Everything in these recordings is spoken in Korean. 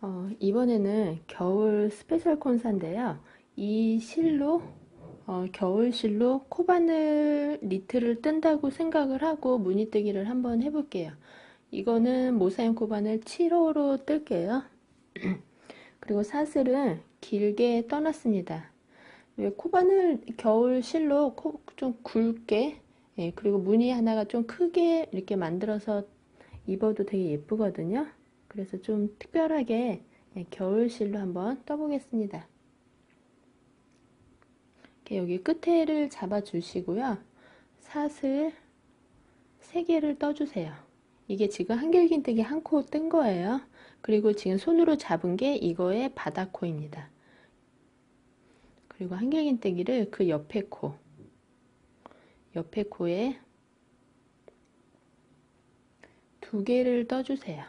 어, 이번에는 겨울 스페셜 콘사인데요. 이 실로 어, 겨울 실로 코바늘 니트를 뜬다고 생각을 하고 무늬뜨기를 한번 해볼게요. 이거는 모사임 코바늘 7호로 뜰게요. 그리고 사슬은 길게 떠났습니다. 왜 코바늘 겨울 실로 코, 좀 굵게 예, 그리고 무늬 하나가 좀 크게 이렇게 만들어서 입어도 되게 예쁘거든요. 그래서 좀 특별하게 예, 겨울 실로 한번 떠보겠습니다. 여기 끝에를 잡아 주시고요. 사슬 3개를 떠주세요. 이게 지금 한길긴뜨기 한 코 뜬 거예요. 그리고 지금 손으로 잡은 게 이거의 바닥코입니다. 그리고 한길긴뜨기를 그 옆에 코, 옆에 코에 두 개를 떠주세요.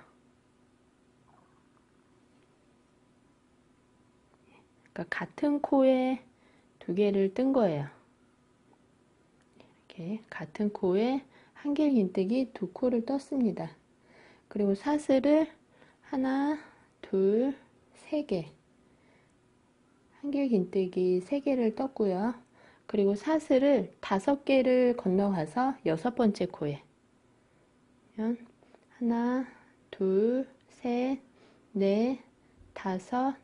그러니까 같은 코에 두 개를 뜬 거예요. 이렇게 같은 코에 한길긴뜨기 두 코를 떴습니다. 그리고 사슬을 하나, 둘, 세 개. 한길긴뜨기 세 개를 떴고요. 그리고 사슬을 다섯 개를 건너가서 여섯 번째 코에 하나, 둘, 셋, 넷, 다섯,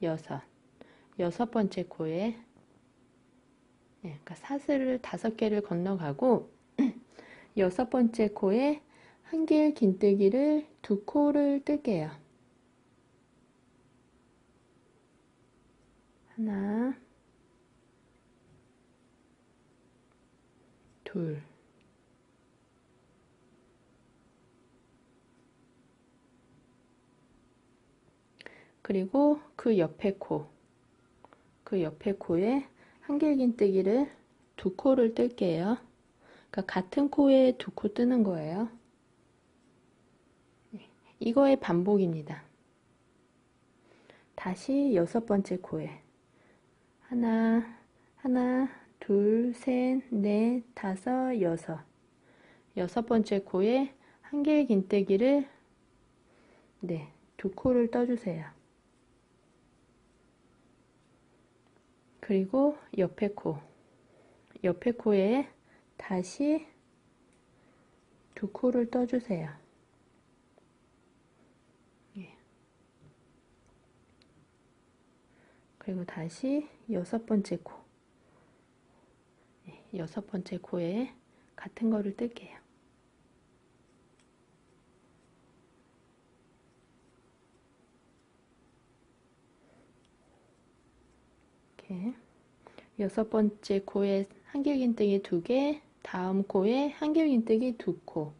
여섯 여섯 번째 코에 네, 그러니까 사슬을 다섯 개를 건너가고 여섯 번째 코에 한길 긴뜨기를 두 코를 뜰게요. 하나, 둘, 그리고 그 옆에 코, 그 옆에 코에 한길긴뜨기를 두 코를 뜰게요. 그러니까 같은 코에 두 코 뜨는 거예요. 네, 이거의 반복입니다. 다시 여섯 번째 코에 하나, 하나, 둘, 셋, 넷, 다섯, 여섯 여섯 번째 코에 한길 긴뜨기를 네, 두 코를 떠주세요. 그리고 옆에 코 옆에 코에 다시 두 코를 떠주세요. 예. 그리고 다시 여섯 번째 코 예, 여섯 번째 코에 같은 거를 뜰게요. 이렇게 여섯 번째 코에 한길긴뜨기 두 개, 다음 코에 한길긴뜨기 두 코.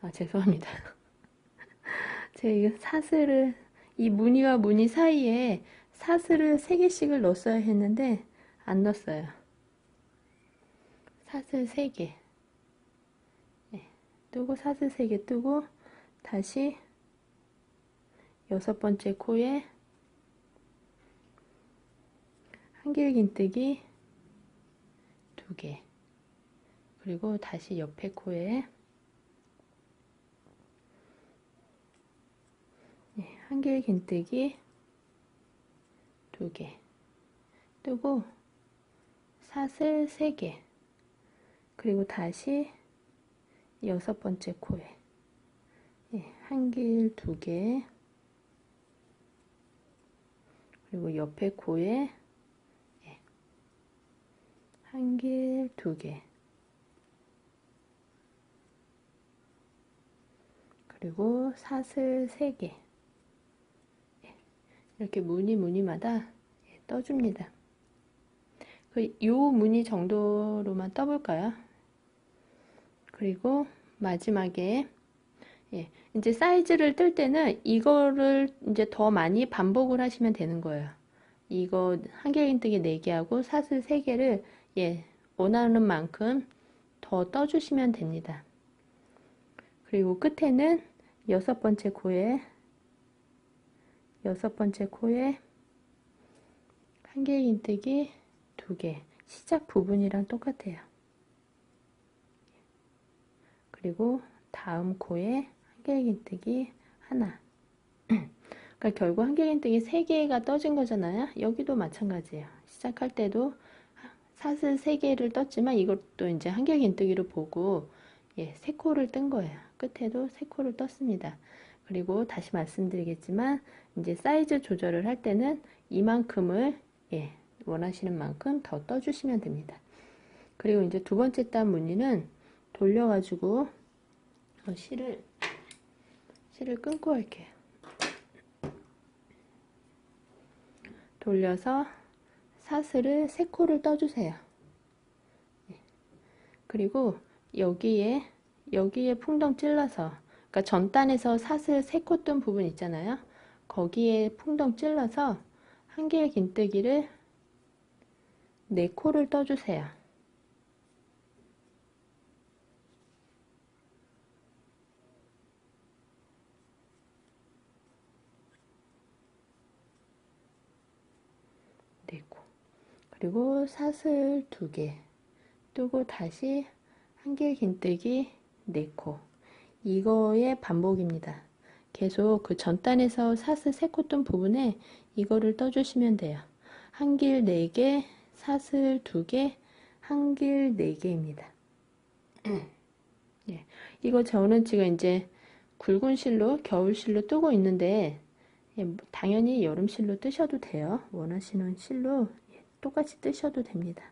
아, 죄송합니다. 제가 사슬을, 이 무늬와 무늬 사이에 사슬을 세 개씩을 넣었어야 했는데, 안 넣었어요. 사슬 세 개. 네, 뜨고 사슬 세개 뜨고, 다시 여섯 번째 코에 한길긴뜨기 두 개. 그리고 다시 옆에 코에 네, 한길긴뜨기 두 개. 뜨고 사슬 세 개. 그리고 다시 여섯 번째 코에 네, 한길 두 개. 그리고 옆에 코에 한 개, 두 개. 그리고 사슬 세 개. 예, 이렇게 무늬 무늬마다 예, 떠줍니다. 그요 무늬 정도로만 떠볼까요? 그리고 마지막에 예, 이제 사이즈를 뜰 때는 이거를 이제 더 많이 반복을 하시면 되는 거예요. 이거 한길긴뜨기 4개 하고 사슬 3개를 예, 원하는 만큼 더 떠주시면 됩니다. 그리고 끝에는 여섯 번째 코에 여섯 번째 코에 한개 인뜨기 두 개 시작 부분이랑 똑같아요. 그리고 다음 코에 한개 인뜨기 하나 그러니까 결국 한길긴뜨기 3개가 떠진 거잖아요. 여기도 마찬가지예요. 시작할 때도 사슬 3개를 떴지만 이것도 이제 한길긴뜨기로 보고 예, 3코를 뜬 거예요. 끝에도 3코를 떴습니다. 그리고 다시 말씀드리겠지만 이제 사이즈 조절을 할 때는 이만큼을 예, 원하시는 만큼 더 떠주시면 됩니다. 그리고 이제 두 번째 단 무늬는 돌려가지고 어, 실을 실을 끊고 할게요. 돌려서 사슬을 세 코를 떠주세요. 예. 그리고 여기에 여기에 풍덩 찔러서 그러니까 전단에서 사슬 세코뜬 부분 있잖아요. 거기에 풍덩 찔러서 한 개의 긴뜨기를 네 코를 떠주세요. 네코 그리고 사슬 두개 뜨고 다시 한개 긴뜨기 네코 이거의 반복입니다. 계속 그 전단에서 사슬 세코뜬 부분에 이거를 떠주시면 돼요. 한길 4개, 사슬 2개, 한길 4개입니다. 예, 이거 저는 지금 이제 굵은 실로, 겨울 실로 뜨고 있는데 예, 뭐 당연히 여름 실로 뜨셔도 돼요. 원하시는 실로 예, 똑같이 뜨셔도 됩니다.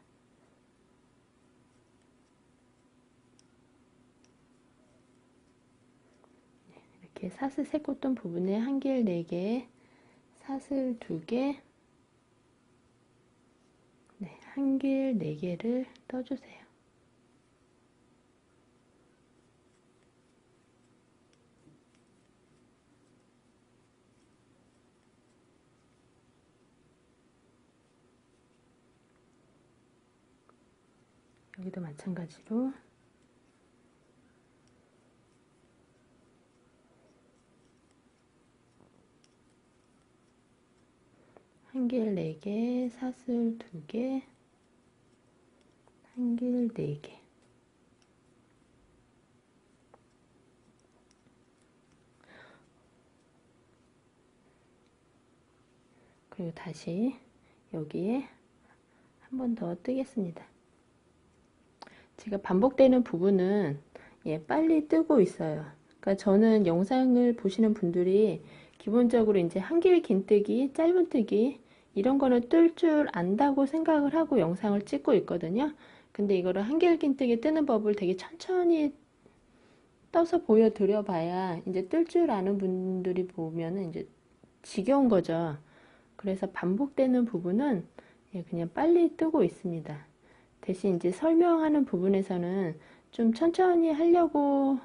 예, 이렇게 사슬 세코뜬 부분에 한 길 4개, 사슬 2개, 네, 한길 4개를 떠주세요. 여기도 마찬가지로 한길 4개, 사슬 2개, 한길 4개 그리고 다시 여기에 한 번 더 뜨겠습니다. 제가 반복되는 부분은 예, 빨리 뜨고 있어요. 그러니까 저는 영상을 보시는 분들이 기본적으로 이제 한길 긴뜨기, 짧은뜨기 이런 거는 뜰 줄 안다고 생각을 하고 영상을 찍고 있거든요. 근데 이거를 한길 긴뜨기 뜨는 법을 되게 천천히 떠서 보여드려 봐야 이제 뜰 줄 아는 분들이 보면은 이제 지겨운 거죠. 그래서 반복되는 부분은 예, 그냥 빨리 뜨고 있습니다. 대신 이제 설명하는 부분에서는 좀 천천히 하려고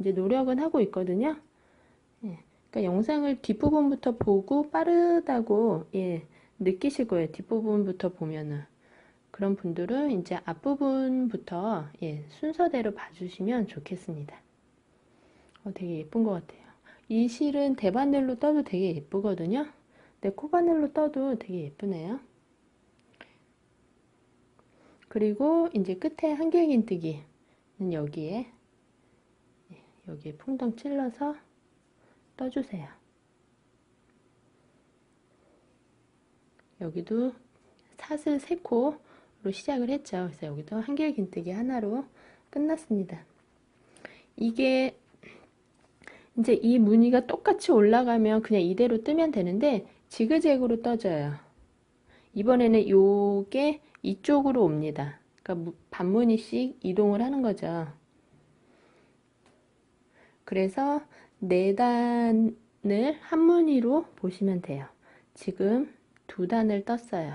이제 노력은 하고 있거든요. 예, 그러니까 영상을 뒷부분부터 보고 빠르다고 예, 느끼실 거예요. 뒷부분부터 보면은. 그런 분들은 이제 앞부분부터 예, 순서대로 봐주시면 좋겠습니다. 어, 되게 예쁜 것 같아요. 이 실은 대바늘로 떠도 되게 예쁘거든요. 근데 코바늘로 떠도 되게 예쁘네요. 그리고 이제 끝에 한길긴뜨기는 여기에 예, 여기에 풍덩 찔러서 떠주세요. 여기도 사슬 3코로 시작을 했죠. 그래서 여기도 한길긴뜨기 하나로 끝났습니다. 이게 이제 이 무늬가 똑같이 올라가면 그냥 이대로 뜨면 되는데 지그재그로 떠져요. 이번에는 요게 이쪽으로 옵니다. 그러니까 반무늬씩 이동을 하는 거죠. 그래서 네 단을 한 무늬로 보시면 돼요. 지금 두 단을 떴어요.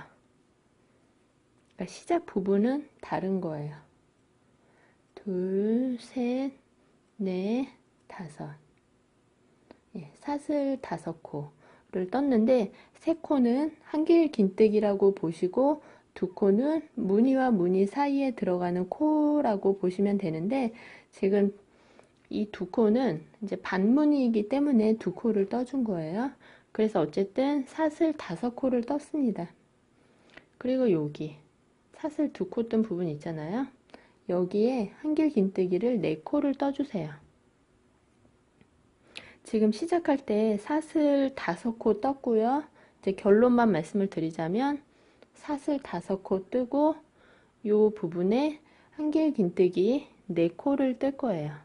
그러니까 시작 부분은 다른 거예요. 둘, 셋, 넷, 다섯. 예, 사슬 다섯 코를 떴는데 세 코는 한길 긴뜨기라고 보시고 두 코는 무늬와 무늬 사이에 들어가는 코라고 보시면 되는데 지금 이 두 코는 이제 반무늬이기 때문에 두 코를 떠준 거예요. 그래서 어쨌든 사슬 다섯 코를 떴습니다. 그리고 여기 사슬 두 코 뜬 부분 있잖아요. 여기에 한길 긴뜨기를 네 코를 떠주세요. 지금 시작할 때 사슬 다섯 코 떴고요. 이제 결론만 말씀을 드리자면 사슬 다섯 코 뜨고 요 부분에 한길 긴뜨기 네 코를 뜰 거예요.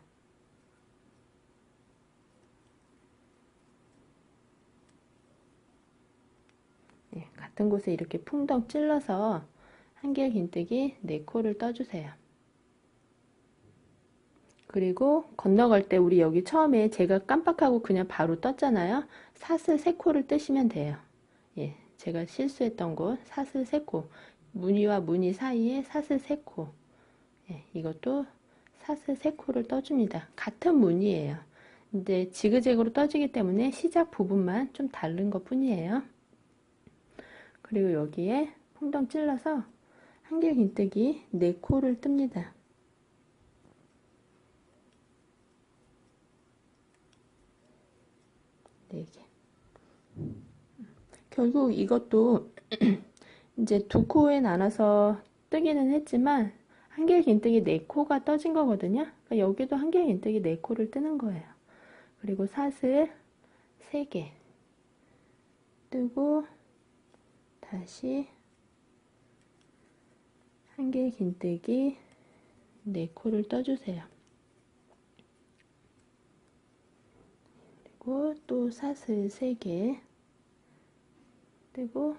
네, 같은 곳에 이렇게 풍덩 찔러서 한길 긴뜨기 네 코를 떠주세요. 그리고 건너갈 때 우리 여기 처음에 제가 깜빡하고 그냥 바로 떴잖아요. 사슬 세 코를 뜨시면 돼요. 예, 제가 실수했던 곳 사슬 세 코. 무늬와 무늬 사이에 사슬 세 코. 예, 이것도 사슬 세 코를 떠줍니다. 같은 무늬예요. 근데 지그재그로 떠지기 때문에 시작 부분만 좀 다른 것 뿐이에요. 그리고 여기에 풍덩 찔러서 한길 긴뜨기 네 코를 뜹니다. 네 개. 결국 이것도 이제 두 코에 나눠서 뜨기는 했지만 한길 긴뜨기 네 코가 떠진 거거든요. 그러니까 여기도 한길 긴뜨기 네 코를 뜨는 거예요. 그리고 사슬 세개 뜨고 다시 한길 긴뜨기 네 코를 떠주세요. 그리고 또 사슬 3개 뜨고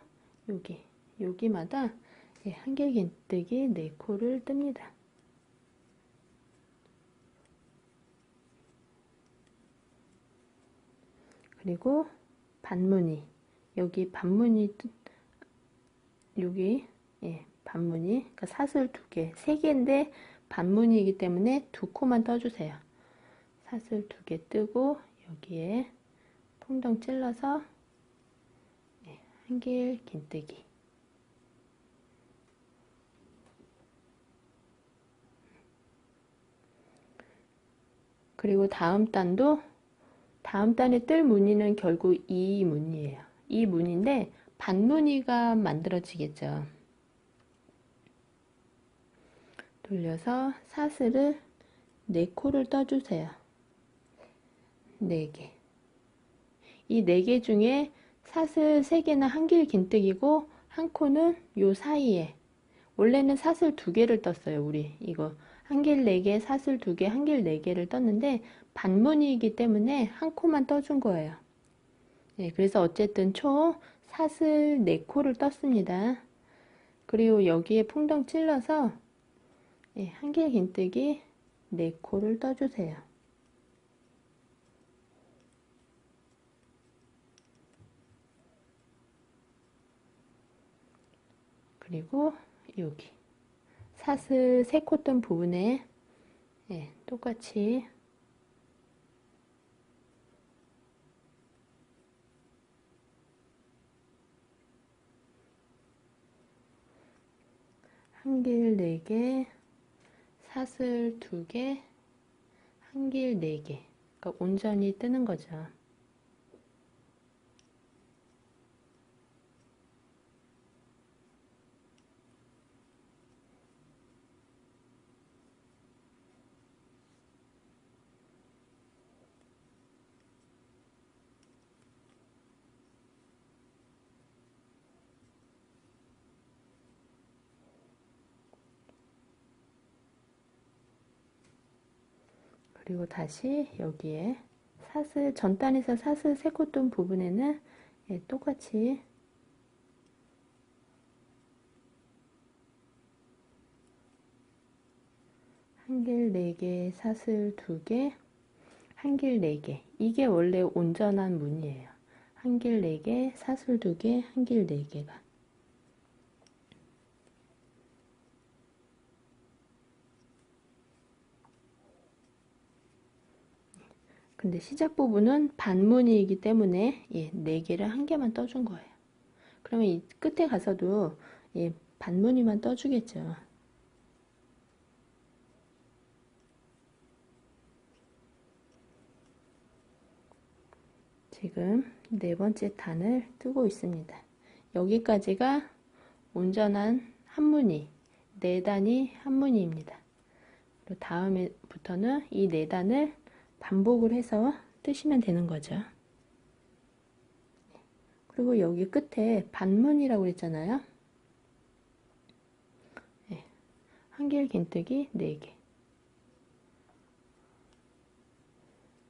여기 여기마다 예, 한길 긴뜨기 4코를 뜹니다. 그리고 반무늬 여기 반무늬 여기 예, 반무늬 그러니까 사슬 두 개, 세 개인데 반무늬이기 때문에 두 코만 떠주세요. 사슬 두 개 뜨고 여기에 풍덩 찔러서 네, 한길 긴뜨기 그리고 다음 단도 다음 단에 뜰 무늬는 결국 이 무늬예요. 이 무늬인데 반무늬가 만들어지겠죠. 돌려서 사슬을 4코를 떠주세요. 4개. 이 4개 중에 사슬 3개는 한길 긴뜨기고 한 코는 요 사이에 원래는 사슬 2개를 떴어요. 우리 이거 한길 4개, 사슬 2개, 한길 4개를 떴는데 반무늬이기 때문에 한 코만 떠준 거예요. 네, 그래서 어쨌든 총 사슬 4코를 떴습니다. 그리고 여기에 풍덩 찔러서 네, 한길 긴뜨기 4코를 떠주세요. 그리고 여기 사슬 3코 뜬 부분에 네, 똑같이 한길 4개, 사슬 2개, 한길 4개. 그러니까 온전히 뜨는 거죠. 그리고 다시 여기에 사슬 전단에서 사슬 세코 뜬 부분에는 예, 똑같이 한길 4개, 사슬 2개, 한길 4개. 이게 원래 온전한 무늬예요. 한길 4개, 사슬 2개, 한길 4개가. 근데 시작 부분은 반무늬이기 때문에 예, 4개를 한 개만 떠준 거예요. 그러면 이 끝에 가서도 예, 반무늬만 떠주겠죠. 지금 네 번째 단을 뜨고 있습니다. 여기까지가 온전한 한무늬, 네 단이 한무늬입니다. 다음에부터는 이 네 단을 반복을 해서 뜨시면 되는 거죠. 그리고 여기 끝에 반문이라고 했잖아요. 네. 한길 긴뜨기 4개.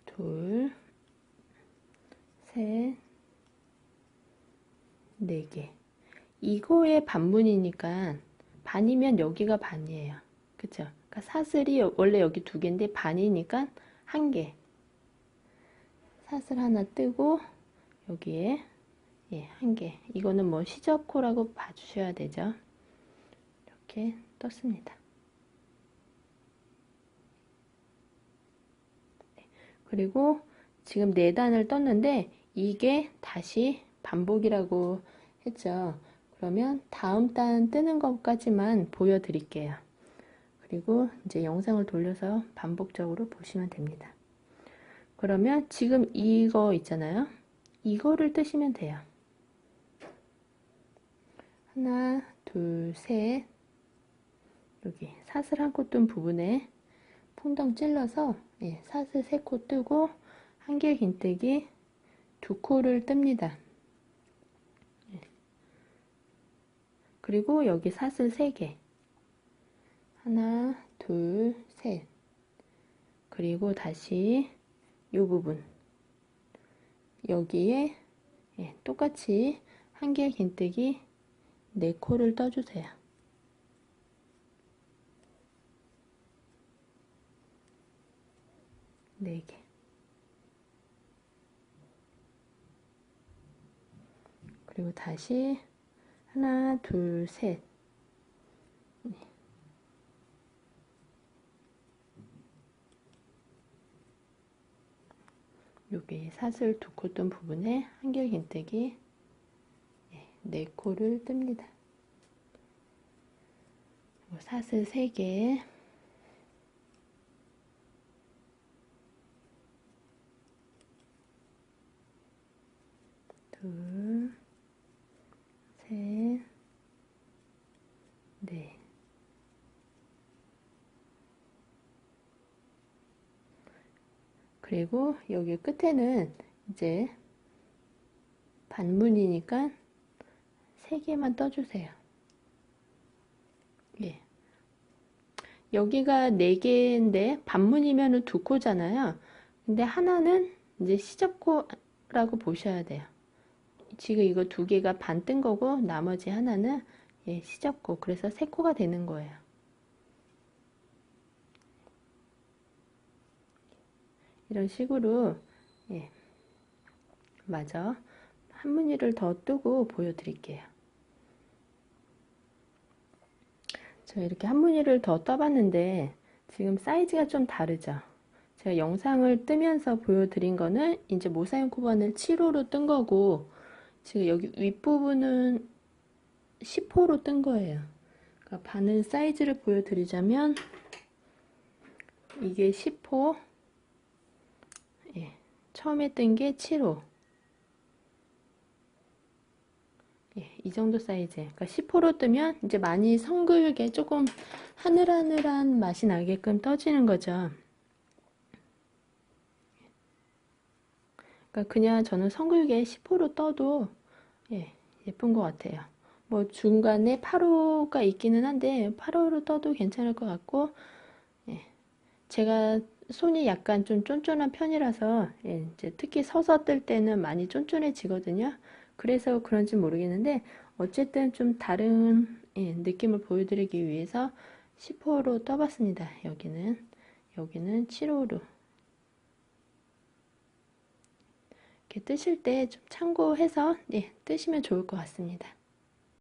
둘, 셋, 네 개. 이거의 반문이니까 반이면 여기가 반이에요. 그쵸? 그러니까 사슬이 원래 여기 두 개인데 반이니까 한 개. 사슬 하나 뜨고 여기에 예, 한 개. 이거는 뭐 시접코라고 봐주셔야 되죠. 이렇게 떴습니다. 네. 그리고 지금 네 단을 떴는데 이게 다시 반복이라고 했죠. 그러면 다음 단 뜨는 것까지만 보여드릴게요. 그리고 이제 영상을 돌려서 반복적으로 보시면 됩니다. 그러면 지금 이거 있잖아요. 이거를 뜨시면 돼요. 하나, 둘, 셋. 여기 사슬 한 코 뜬 부분에 퐁덩 찔러서 예, 사슬 세 코 뜨고 한길 긴뜨기 두 코를 뜹니다. 예. 그리고 여기 사슬 3개 하나 둘 셋 그리고 다시 이 부분 여기에 예, 똑같이 한길 긴뜨기 4코를 떠주세요. 네 개. 그리고 다시 하나, 둘, 셋. 여기 사슬 두 코 뜬 부분에 한결 긴뜨기 네 코를 뜹니다. 사슬 3개 둘, 셋, 넷. 그리고 여기 끝에는 이제 반문이니까 3개만 떠주세요. 예. 여기가 4개인데 반문이면 두 코잖아요. 근데 하나는 이제 시접코라고 보셔야 돼요. 지금 이거 두 개가 반 뜬 거고 나머지 하나는 예, 시접코 그래서 세 코가 되는 거예요. 이런 식으로 예, 맞아 한 무늬를 더 뜨고 보여드릴게요. 저 이렇게 한 무늬를 더 떠봤는데 지금 사이즈가 좀 다르죠. 제가 영상을 뜨면서 보여드린 거는 이제 모사용 코바늘 7호로 뜬 거고 지금 여기 윗부분은 10호로 뜬 거예요. 그러니까 바늘 사이즈를 보여드리자면 이게 10호 예, 처음에 뜬 게 7호 예, 이 정도 사이즈 그러니까 10호로 뜨면 이제 많이 성글게 조금 하늘하늘한 맛이 나게끔 떠지는 거죠. 그러니까 그냥 저는 성글게 10호로 떠도 예, 예쁜 것 같아요. 뭐 중간에 8호가 있기는 한데 8호로 떠도 괜찮을 것 같고 예, 제가 손이 약간 좀 쫀쫀한 편이라서 예, 이제 특히 서서 뜰 때는 많이 쫀쫀해지거든요. 그래서 그런지 모르겠는데 어쨌든 좀 다른 예, 느낌을 보여드리기 위해서 10호로 떠봤습니다. 여기는 여기는 7호로 이렇게 뜨실 때 좀 참고해서 예, 뜨시면 좋을 것 같습니다.